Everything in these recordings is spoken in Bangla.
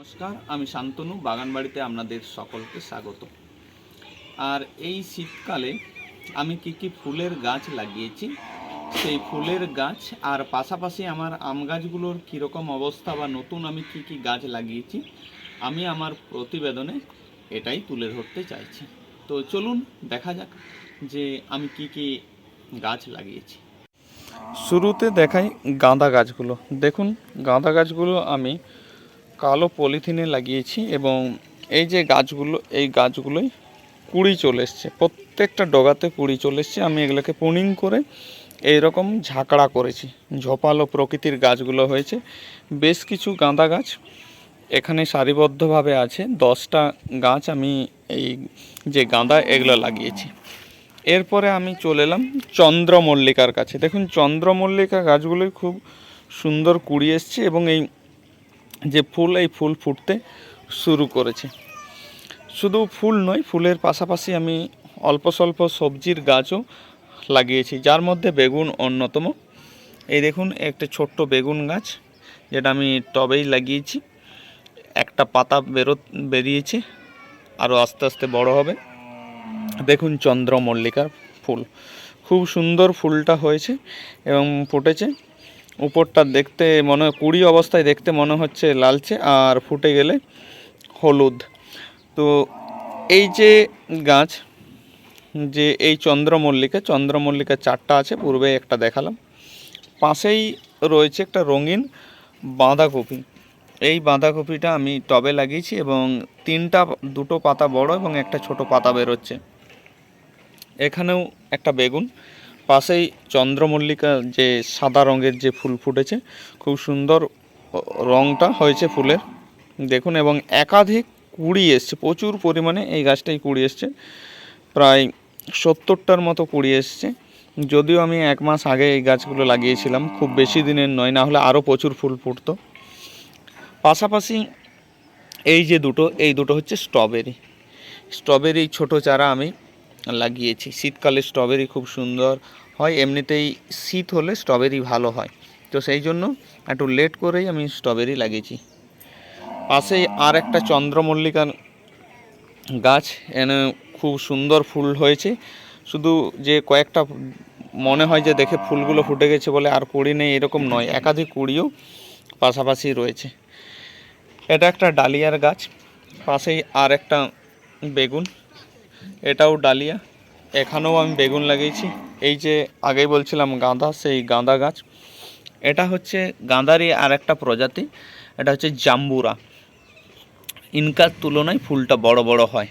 নমস্কার, আমি শান্তনু, বাগানবাড়িতে আপনাদের সকলকে স্বাগত। আর এই শীতকালে আমি কি কি ফুলের গাছ লাগিয়েছি, সেই ফুলের গাছ আর পাশাপাশি আমার আম গাছগুলোর কীরকম অবস্থা বা নতুন আমি কি কি গাছ লাগিয়েছি, আমি আমার প্রতিবেদনে এটাই তুলে ধরতে চাইছি। তো চলুন দেখা যাক যে আমি কি কি গাছ লাগিয়েছি। শুরুতে দেখাই গাঁদা গাছগুলো। দেখুন, গাঁদা গাছগুলো আমি কালো পলিথিনে লাগিয়েছি এবং এই যে গাছগুলো, এই গাছগুলোই কুড়ি চলে এসছে। প্রত্যেকটা ডগাতে কুড়ি চলে এসছে। আমি এগুলোকে পুনিং করে এইরকম ঝাঁকড়া করেছি। ঝোপালো প্রকৃতির গাছগুলো হয়েছে। বেশ কিছু গাঁদা গাছ এখানে সারিবদ্ধভাবে আছে। দশটা গাছ আমি এই যে গাঁদা, এগুলো লাগিয়েছি। এরপরে আমি চলে এলাম চন্দ্রমল্লিকার কাছে। দেখুন, চন্দ্রমল্লিকা গাছগুলোই খুব সুন্দর কুড়ি এসছে এবং এই যে ফুল এই ফুল ফুটতে শুরু করেছে। শুধু ফুল নয়, ফুলের পাশাপাশি আমি অল্প স্বল্প সবজির গাছও লাগিয়েছি, যার মধ্যে বেগুন অন্যতম। এই দেখুন, একটা ছোট্ট বেগুন গাছ যেটা আমি টবেই লাগিয়েছি। একটা পাতা বেরো, বেরিয়েছে আরও আস্তে আস্তে বড় হবে। দেখুন চন্দ্রমল্লিকার ফুল। খুব সুন্দর ফুলটা হয়েছে এবং ফুটেছে। উপরটা দেখতে মনে হয় কুড়ি অবস্থায় দেখতে মনে হচ্ছে লালচে আর ফুটে গেলে হলুদ। তো এই যে গাছ, যে এই চন্দ্রমল্লিকা চন্দ্রমল্লিকা চারটা আছে পূর্বে একটা দেখালাম। পাশেই রয়েছে একটা রঙিন বাঁধাকপি। এই বাঁধাকপিটা আমি টবে লাগিয়েছি এবং তিনটা, দুটো পাতা বড় এবং একটা ছোট পাতা বেরোচ্ছে। এখানেও একটা বেগুন। পাশেই চন্দ্রমল্লিকা যে সাদা রঙের যে ফুল ফুটেছে, খুব সুন্দর রঙটা হয়েছে ফুলের। দেখুন, এবং একাধিক কুড়ি এসছে, প্রচুর পরিমাণে এই গাছটাই কুড়ি এসছে। প্রায় সত্তরটার মতো কুড়ি এসছে। যদিও আমি এক মাস আগে এই গাছগুলো লাগিয়েছিলাম, খুব বেশি দিনের নয়, না হলে আরও প্রচুর ফুল ফুটতো। পাশাপাশি এই যে দুটো, এই দুটো হচ্ছে স্ট্রবেরি। স্ট্রবেরি, ছোট চারা আমি লাগিয়েছি। শীতকালে স্ট্রবেরি খুব সুন্দর হয়, এমনিতেই শীত হলে স্ট্রবেরি ভালো হয়। তো সেই জন্য একটু লেট করেই আমি স্ট্রবেরি লাগিয়েছি। পাশেই আর একটা চন্দ্রমল্লিকার গাছ, এনে খুব সুন্দর ফুল হয়েছে। শুধু যে কয়েকটা মনে হয় যে দেখে ফুলগুলো ফুটে গেছে বলে আর কুড়ি নেই, এরকম নয়, একাধিক কুড়িও পাশাপাশি রয়েছে। এটা একটা ডালিয়ার গাছ, পাশেই আর একটা বেগুন। এটাও ডালিয়া। এখানেও আমি বেগুন লাগিয়েছি। এই যে আগেই বলছিলাম গাঁদা, সেই গাঁদা গাছ। এটা হচ্ছে গাঁদারই আর একটা প্রজাতি। এটা হচ্ছে জাম্বুরা। ইনকার তুলনায় ফুলটা বড় বড় হয়।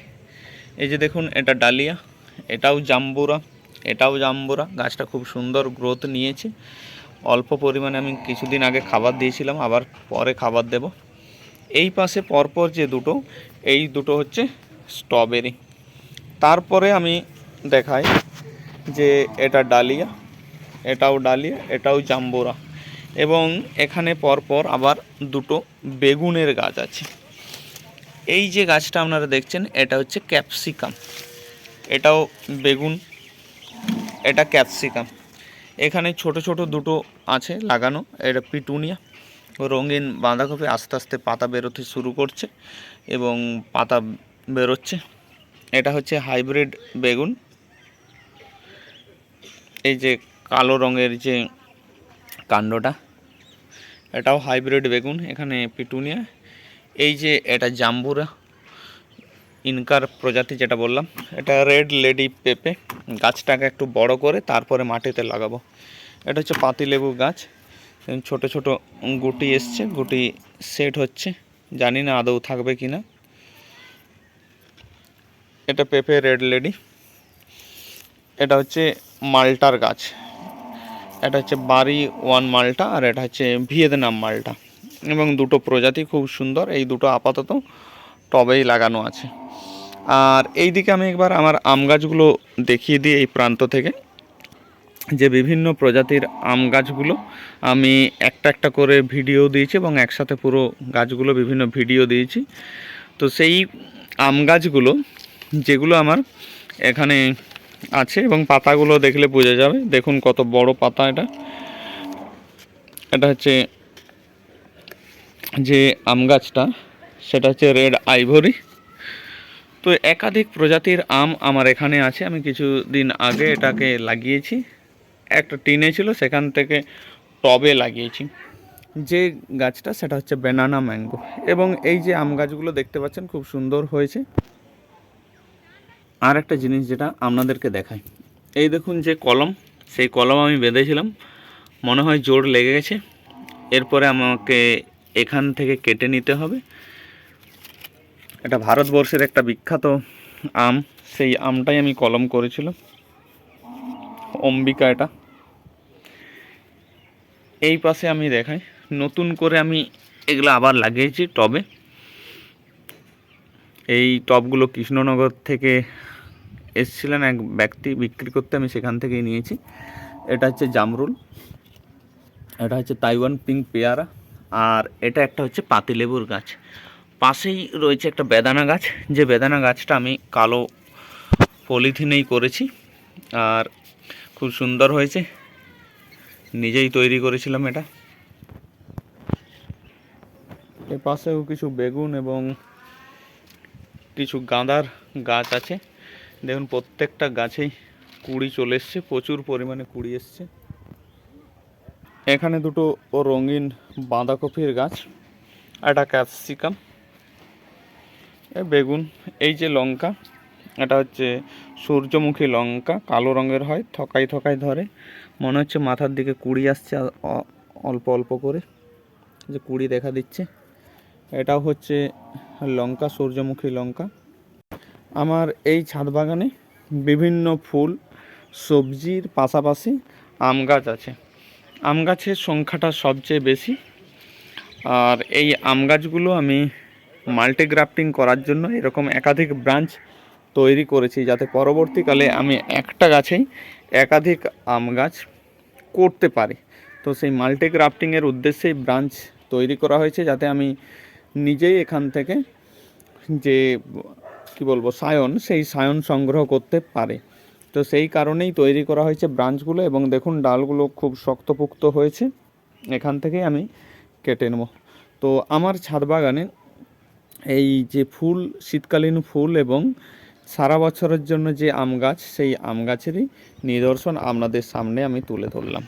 এই যে দেখুন, এটা ডালিয়া। এটাও জাম্বুরা। এটাও জাম্বুরা। গাছটা খুব সুন্দর গ্রোথ নিয়েছে। অল্প পরিমাণে আমি কিছুদিন আগে খাবার দিয়েছিলাম, আবার পরে খাবার দেব। এই পাশে পরপর যে দুটো, এই দুটো হচ্ছে স্ট্রবেরি। তারপরে আমি দেখাই যে এটা ডালিয়া, এটাও ডালিয়া, এটাও জাম্বুরা এবং এখানে পরপর আবার দুটো বেগুনের গাছ আছে। এই যে গাছটা আপনারা দেখছেন, এটা হচ্ছে ক্যাপসিকাম। এটাও বেগুন, এটা ক্যাপসিকাম। এখানে ছোট ছোট দুটো আছে লাগানো, এটা পিটুনিয়া। রঙিন বাঁধাকপি আস্তে আস্তে পাতা বেরোতে শুরু করছে এবং পাতা বেরোচ্ছে। এটা হচ্ছে হাইব্রিড বেগুন। এই যে কালো রঙের যে কাণ্ডটা, এটাও হাইব্রিড বেগুন, এখানে পিটুনিয়া। এই যে এটা জাম্বুরা, ইনকার প্রজাতি যেটা বললাম, এটা রেড লেডি পেঁপে। গাছটাকে একটু বড় করে তারপরে মাটিতে লাগাবো। এটা হচ্ছে পাতিলেবু গাছ। ছোট ছোট গুটি এসছে, গুটি সেট হচ্ছে। জানি না আদৌ থাকবে কি না এটা পেঁপে রেড লেডি এটা হচ্ছে মালটার গাছ। এটা হচ্ছে বাড়ি ওয়ান মালটা আর এটা হচ্ছে ভিয়েতনাম মালটা। এবং দুটো প্রজাতি খুব সুন্দর, এই দুটো আপাতত টবেই লাগানো আছে। আর এই দিকে আমি একবার আমার আম গাছগুলো দেখিয়ে দিই এই প্রান্ত থেকে। যে বিভিন্ন প্রজাতির আম গাছগুলো আমি একটা একটা করে ভিডিও দিয়েছি এবং একসাথে পুরো গাছগুলো বিভিন্ন ভিডিও দিয়েছি। তো সেই আম গাছগুলো যেগুলো আমার এখানে আছে এবং পাতাগুলো দেখলে বোঝা যাবে। দেখুন কত বড় পাতা এটা। এটা হচ্ছে যে আম গাছটা, সেটা হচ্ছে রেড আইভরি। তো একাধিক প্রজাতির আম আমার এখানে আছে। আমি কিছুদিন আগে এটাকে লাগিয়েছি। একটা টিনে ছিল, সেখান থেকে টবে লাগিয়েছি। যে গাছটা, সেটা হচ্ছে বেনানা ম্যাঙ্গো এবং এই যে আম গাছগুলো দেখতে পাচ্ছেন, খুব সুন্দর হয়েছে। আর একটা জিনিস যেটা আপনাদেরকে দেখাই। এই দেখুন যে কলম, সেই কলম আমি বেঁধেছিলাম। মনে হয় জোর লেগে গেছে। এরপরে আমাকে এখান থেকে কেটে নিতে হবে। এটা ভারতবর্ষের একটা বিখ্যাত আম। সেই আমটাই আমি কলম করেছিলাম। অম্বিকা এটা। এই পাশে আমি দেখাই। নতুন করে আমি এগুলো আবার লাগিয়েছি টবে। এই টবগুলো কৃষ্ণনগর থেকে এসছিলেন এক ব্যক্তি বিক্রি করতে, আমি সেখান থেকেই নিয়েছি। এটা হচ্ছে জামরুল। এটা হচ্ছে তাইওয়ান পিঙ্ক পেয়ারা। আর এটা একটা হচ্ছে পাতিলেবুর গাছ। পাশেই রয়েছে একটা বেদানা গাছ। যে বেদানা গাছটা আমি কালো পলিথিনেই করেছি। আর খুব সুন্দর হয়েছে। নিজেই তৈরি করেছিলাম এটা। এ পাশেও কিছু বেগুন এবং কিছু গাঁদার গাছ আছে। দেখুন, প্রত্যেকটা গাছেই কুড়ি চলে এসছে, প্রচুর পরিমাণে কুড়ি এসছে। এখানে দুটো ও রঙিন বাঁধাকপির গাছ, একটা ক্যাপসিকাম বেগুন, এই যে লঙ্কা, এটা হচ্ছে সূর্যমুখী লঙ্কা, কালো রঙের হয়, থকাই থকাই ধরে। মনে হচ্ছে মাথার দিকে কুড়ি আসছে অল্প অল্প করে, যে কুড়ি দেখা দিচ্ছে। এটাও হচ্ছে লঙ্কা, সূর্যমুখী লঙ্কা। আমার এই ছাদ বাগানে বিভিন্ন ফুল, সবজির পাশাপাশি আম গাছ আছে। আম গাছের সংখ্যাটা সবচেয়ে বেশি। আর এই আম গাছগুলো আমি মাল্টিগ্রাফটিং করার জন্য এরকম একাধিক ব্রাঞ্চ তৈরি করেছি যাতে পরবর্তীকালে আমি একটা গাছেই একাধিক আম গাছ করতে পারি। তো সেই মাল্টিগ্রাফটিংয়ের উদ্দেশ্যেই ব্রাঞ্চ তৈরি করা হয়েছে যাতে আমি নিজেই এখান থেকে যে কি বলব, সায়ন, সেই সায়ন সংগ্রহ করতে পারে। তো সেই কারণেই তৈরি করা হয়েছে ব্রাঞ্চগুলো এবং দেখুন ডালগুলো খুব শক্তপোক্ত হয়েছে। এখান থেকেই আমি কেটে নেব। তো আমার ছাদ বাগানে এই যে ফুল, শীতকালীন ফুল এবং সারা বছরের জন্য যে আম গাছ, সেই আম গাছেরই নিদর্শন আপনাদের সামনে আমি তুলে ধরলাম।